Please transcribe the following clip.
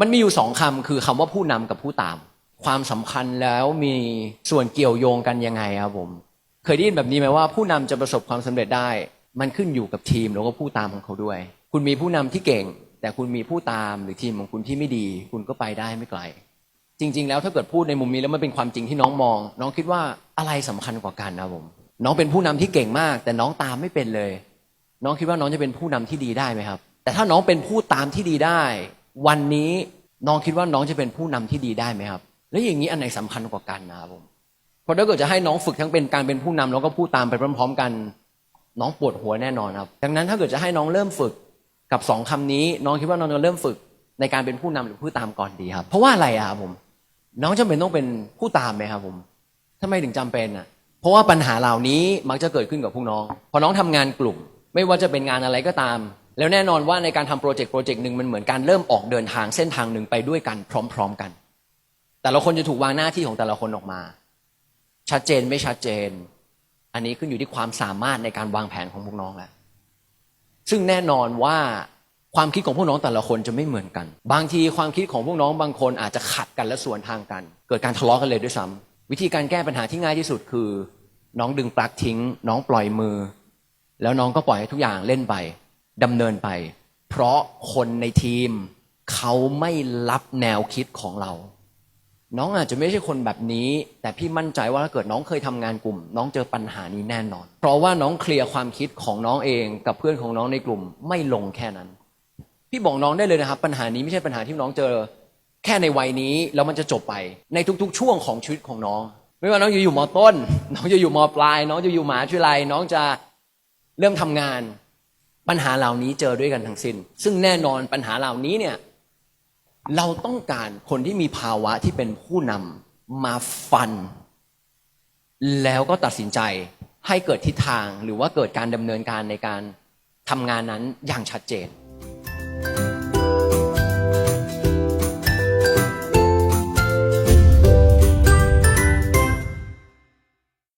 มันมีอยู่สองคำคือคำว่าผู้นำกับผู้ตาม ความสำคัญแล้วมีส่วนเกี่ยวโยงกันยังไงครับผม เคยได้ยินแบบนี้ไหมว่าผู้นำจะประสบความสำเร็จได้ มันขึ้นอยู่กับทีมแล้วก็ผู้ตามของเขาด้วย คุณมีผู้นำที่เก่ง แต่คุณมีผู้ตามหรือทีมของคุณที่ไม่ดี คุณก็ไปได้ไม่ไกล จริง ๆ แล้วถ้าเกิดพูดในมุมนี้แล้วมันเป็นความจริงที่น้องมอง น้องคิดว่าอะไรสำคัญกว่ากันนะครับผม น้องเป็นผู้นำที่เก่งมาก แต่น้องตามไม่เป็นเลย น้องคิดว่าน้องจะเป็นผู้นำที่ดีได้ไหมครับ แต่ถ้าน้องเป็นผู้ตามที่ดีได้ วันนี้น้องคิดว่าน้องจะเป็นผู้นำที่ดีได้ไหมครับ แล้วอย่างนี้อันไหนสำคัญกว่ากันนะครับผมเพราะถ้าเกิดจะให้น้องฝึกทั้งเป็นการเป็นผู้นำแล้วก็ผู้ตามไปพร้อม ๆ กัน น้องปวดหัวแน่นอนครับ ดังนั้นถ้าเกิดจะให้น้องเริ่มฝึกกับสองคำนี้ น้องคิดว่าน้องจะเริ่มฝึกในการเป็นผู้นำหรือผู้ตามก่อนดีครับ เพราะว่าอะไรอะครับผม น้องจำเป็นต้องเป็นผู้ตามไหมครับผมทำไมถึงจำเป็นอะ เพราะว่าปัญหาเหล่านี้มักจะเกิดขึ้นกับพวกน้อง พอน้องทำงานกลุ่ม ไม่ว่าจะเป็นงานอะไรก็ตาม แล้วแน่นอนว่าในการทำโปรเจกต์โปรเจกต์หนึ่งมันเหมือนการเริ่มออกเดินทางเส้นทางหนึ่งไปด้วยกันพร้อม ๆกัน แต่ละคนจะถูกวางหน้าที่ของแต่ละคนออกมา ชัดเจนไม่ชัดเจน อันนี้ขึ้นอยู่ที่ความสามารถในการวางแผนของพวกน้องแหละซึ่งแน่นอนว่าความคิดของพวกน้องแต่ละคนจะไม่เหมือนกัน บางทีความคิดของพวกน้องบางคนอาจจะขัดกันและสวนทางกัน เกิดการทะเลาะกันเลยด้วยซ้ำวิธีการแก้ปัญหาที่ง่ายที่สุดคือ น้องดึงปลั๊กทิ้ง น้องปล่อยมือ แล้วน้องก็ปล่อยให้ทุกอย่างเล่นไป ดำเนินไป เพราะคนในทีม เขาไม่รับแนวคิดของเรา น้องอาจจะไม่ใช่คนแบบนี้ แต่พี่มั่นใจว่าถ้าเกิดน้องเคยทำงานกลุ่ม น้องเจอปัญหานี้แน่นอน เพราะว่าน้องเคลียร์ความคิดของน้องเองกับเพื่อนของน้องในกลุ่มไม่ลงแค่นั้น พี่บอกน้องได้เลยนะครับ ปัญหานี้ไม่ใช่ปัญหาที่น้องเจอ แค่ในวัยนี้แล้วมันจะจบไปในทุก ๆ ช่วงของชีวิตของน้อง ไม่ว่าน้องจะอยู่มอต้น น้องจะอยู่มอปลาย น้องจะอยู่มหาวิทยาลัยน้องจะเริ่มทำงาน ปัญหาเหล่านี้เจอด้วยกันทั้งสิ้น ซึ่งแน่นอนปัญหาเหล่านี้เนี่ยเราต้องการคนที่มีภาวะที่เป็นผู้นำมาฟัน แล้วก็ตัดสินใจให้เกิดทิศทางหรือว่าเกิดการดำเนินการในการทำงานนั้นอย่างชัดเจน